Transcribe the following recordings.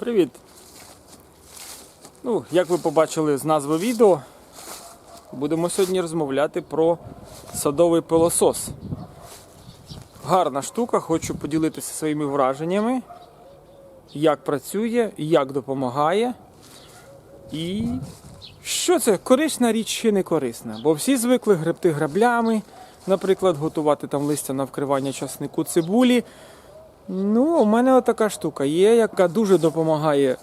Привіт! Ну, як ви побачили з назви відео, будемо сьогодні розмовляти про садовий пилосос. Гарна штука, хочу поділитися своїми враженнями, як працює, як допомагає. І що це? Корисна річ чи не корисна? Бо всі звикли гребти граблями, наприклад, готувати там листя на вкривання часнику цибулі. Ну, у мене отака штука є, яка дуже допомагає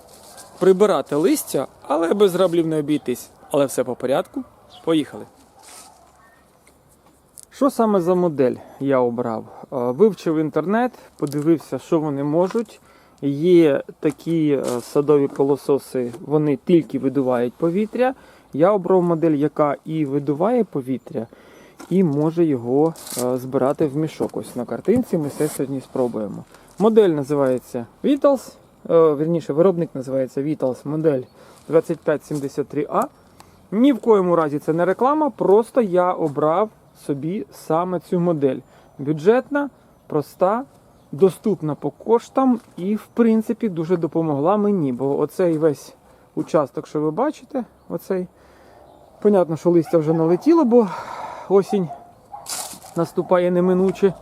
прибирати листя, але без граблів не обійтись. Але все по порядку. Поїхали. Що саме за модель я обрав? Е, Вивчив інтернет, подивився, що вони можуть. Є такі е, садові пилососи, вони тільки видувають повітря. Я обрав модель, яка і видуває повітря, і може його е, збирати в мішок. Ось на картинці ми це сьогодні спробуємо. Модель називається Vitals, е, вірніше, виробник називається Vitals модель 2573A. Ні в коєму разі це не реклама, просто я обрав собі саме цю модель. Бюджетна, проста, доступна по коштам і, в принципі, дуже допомогла мені, бо оцей весь участок, що ви бачите, оцей, понятно, що листя вже налетіло, бо осінь наступає неминуче.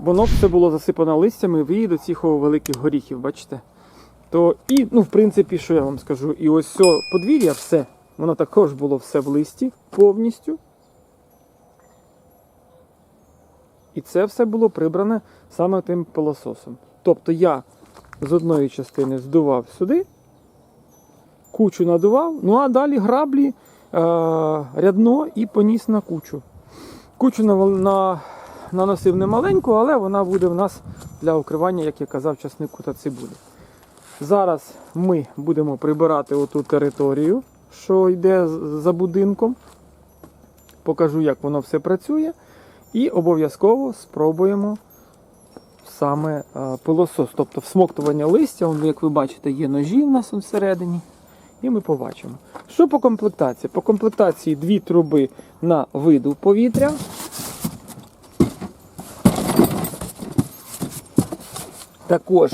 Воно все було засипано листями і до цих великих горіхів, бачите? То і, ну, в принципі, що я вам скажу, і ось це подвір'я, все, воно також було все в листі повністю. І це все було прибране саме тим пилососом. Тобто я з одної частини здував сюди, кучу надував, ну а далі граблі рядно і поніс на кучу. Кучу на, на, наносив не маленьку, але вона буде в нас для укривання, як я казав, часнику та цибулі. Зараз ми будемо прибирати оту територію, що йде за будинком. Покажу, як воно все працює. І обов'язково спробуємо саме е, пилосос, тобто всмоктування листя, як ви бачите, є ножі в нас всередині. І ми побачимо. Що по комплектації? По комплектації дві труби на виду повітря. Також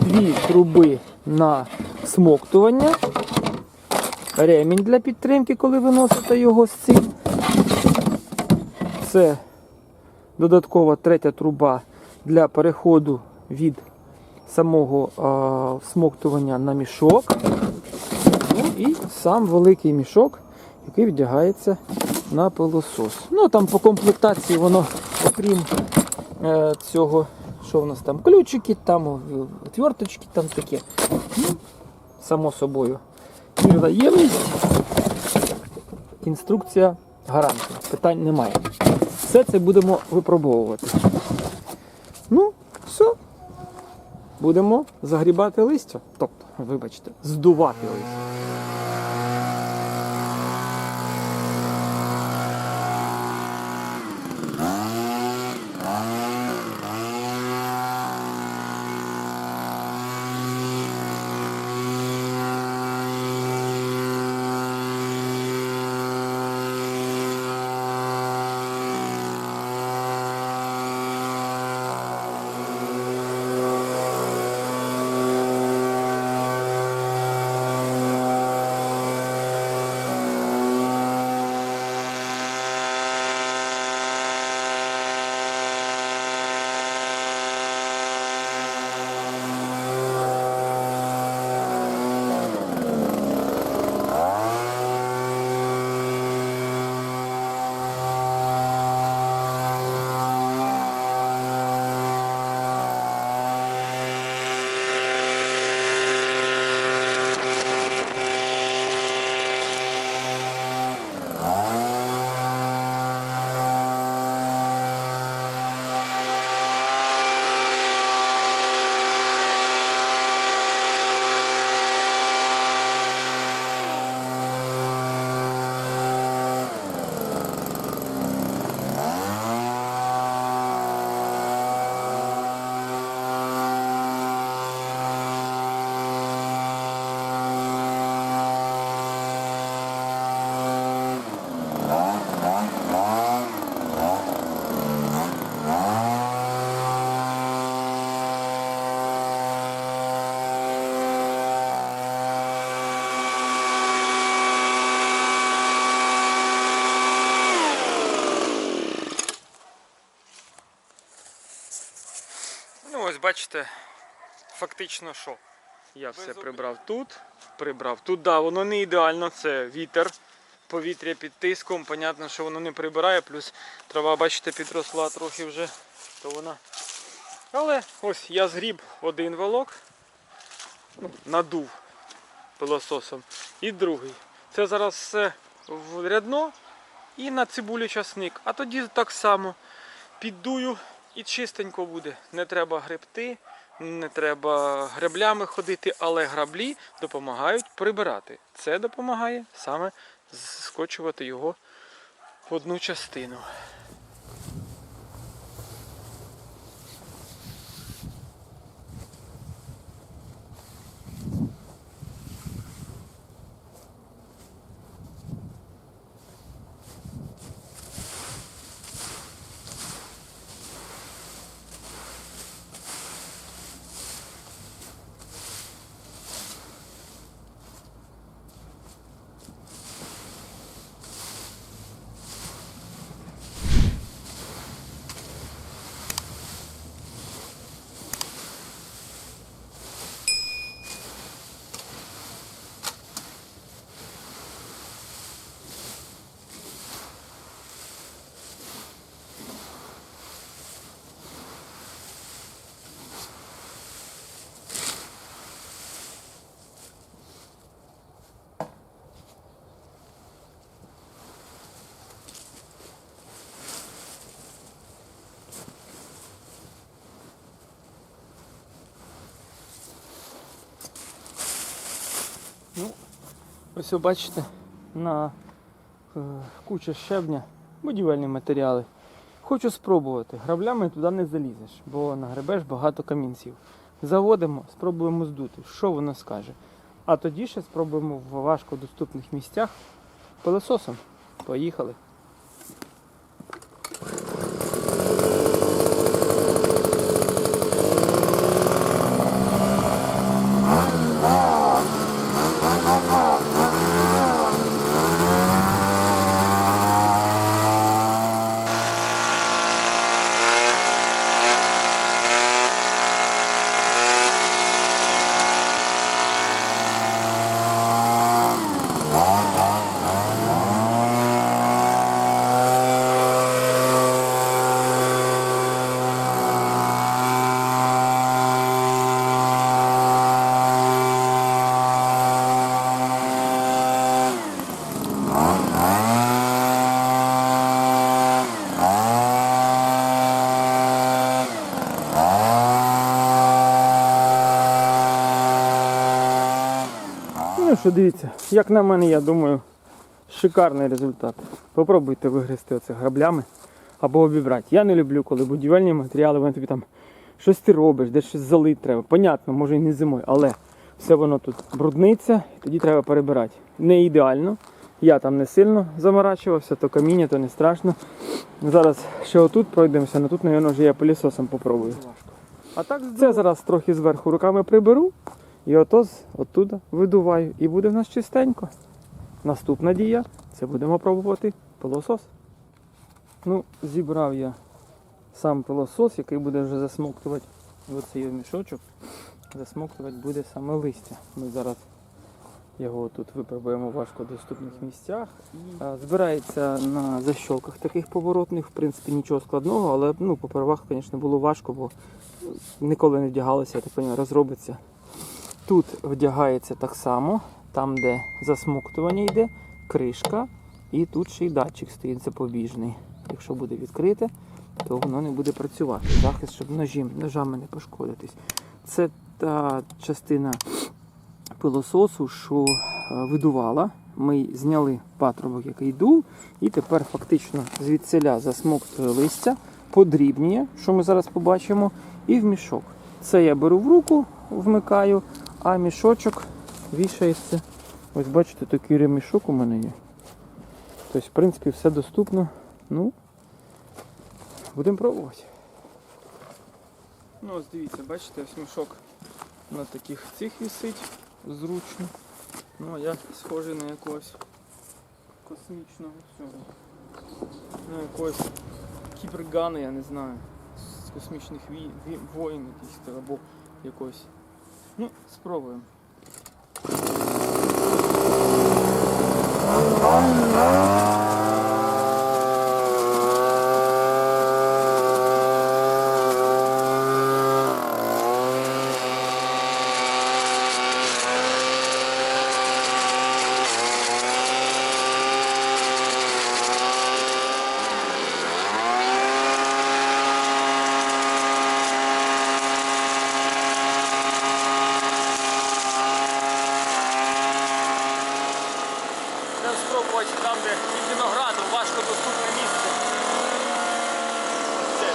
дві труби на смоктування. Ремінь для підтримки, коли ви носите його з цим. Це додаткова третя труба для переходу від самого а, всмоктування на мішок. Ну і сам великий мішок, який вдягається на пилосос. Ну там по комплектації воно, окрім е, цього, що в нас там, ключики, там отверточки, там таке. Ну, само собою. Мірна ємність, інструкція гарантія. Питань немає. Все це будемо випробовувати. Ну, все. Будемо загрібати листя. Тобто, вибачте, здувати листя. Бачите, фактично що? Я все прибрав тут, прибрав тут. Да, воно не ідеально, це вітер, повітря під тиском. Понятно, що воно не прибирає, плюс трава, бачите, підросла трохи вже, то вона. Але ось я згріб один волок, ну, надув пилососом, і другий. Це зараз все в рядно і на цибулю часник. А тоді так само піддую і чистенько буде. Не треба гребти, не треба греблями ходити, але граблі допомагають прибирати. Це допомагає саме скочувати його в одну частину. Ну, ось ви бачите, на е, куча щебня, будівельні матеріали. Хочу спробувати. Граблями туди не залізеш, бо нагребеш багато камінців. Заводимо, спробуємо здути, що воно скаже. А тоді ще спробуємо в важкодоступних місцях пилососом. Поїхали. Ну що, дивіться, як на мене, я думаю, шикарний результат. Попробуйте вигризти оце граблями або обібрати. Я не люблю, коли будівельні матеріали, вони тобі там щось ти робиш, десь щось залить треба. Понятно, може і не зимою, але все воно тут брудниться, і тоді треба перебирати. Не ідеально. Я там не сильно заморачувався, то каміння, то не страшно. Зараз ще отут пройдемося, але тут, мабуть, вже я пилісосом попробую. А так це зараз трохи зверху руками приберу. І ото з оттуда видуваю. І буде в нас чистенько. Наступна дія це будемо пробувати пилосос. Ну, зібрав я сам пилосос, який буде вже засмоктувати оцей мішочок. Засмоктувати буде саме листя. Ми зараз його тут випробуємо в важкодоступних місцях. Збирається на защолках таких поворотних, в принципі, нічого складного, але ну, по первах, звісно, було важко, бо ніколи не вдягалося, я так розумію, розробиться. Тут вдягається так само, там, де засмоктування йде, кришка, і тут ще й датчик стоїть запобіжний. Якщо буде відкрите, то воно не буде працювати. Захист, щоб ножі, ножами не пошкодитись. Це та частина пилососу, що е, видувала. Ми зняли патрубок, який дув, і тепер фактично звідсиля засмоктує листя, подрібнює, що ми зараз побачимо, і в мішок. Це я беру в руку, вмикаю, а мішочок вішається. Ось бачите, такий ремішок у мене є. Тобто, в принципі, все доступно. Ну, будемо пробувати. Ну, ось дивіться, бачите, ось мішок на таких цих висить зручно. Ну, а я схожий на якогось космічного цього. На якогось кібергана, я не знаю. з космічних воїн якихось або якогось. Ну, спробуємо. Треба спробувати там, де під виноградом, важко доступне місце. Це,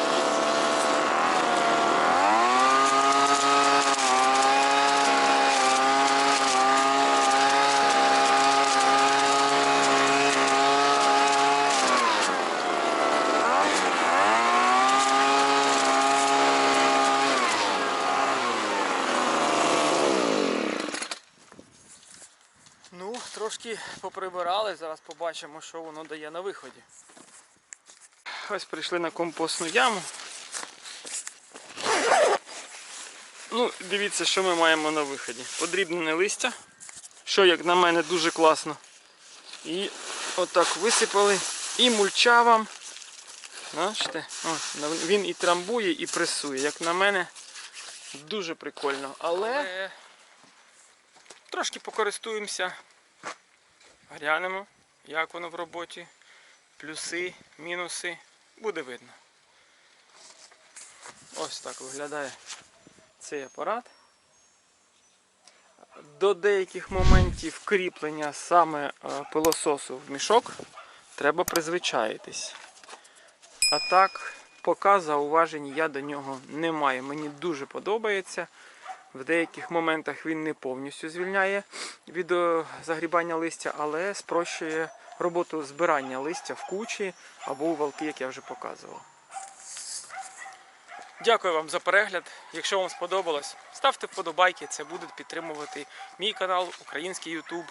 Ну, трошки поприбирали, зараз побачимо, що воно дає на виході. Ось прийшли на компостну яму. Ну, дивіться, що ми маємо на виході. Подрібнене листя, що, як на мене, дуже класно. І отак висипали. І мульча вам. Бачите? О, він і трамбує, і пресує. Як на мене, дуже прикольно. Але трошки покористуємося. Глянемо, як воно в роботі. Плюси, мінуси. Буде видно. Ось так виглядає цей апарат. До деяких моментів кріплення саме е, пилососу в мішок треба призвичаїтись. А так, поки зауважень я до нього не маю. Мені дуже подобається. В деяких моментах він не повністю звільняє від е, загрібання листя, але спрощує роботу збирання листя в кучі або у валки, як я вже показував. Дякую вам за перегляд. Якщо вам сподобалось, ставте вподобайки, це буде підтримувати мій канал, український YouTube.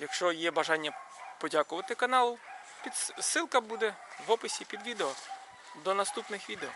Якщо є бажання подякувати каналу, ссылка буде в описі під відео. До наступних відео.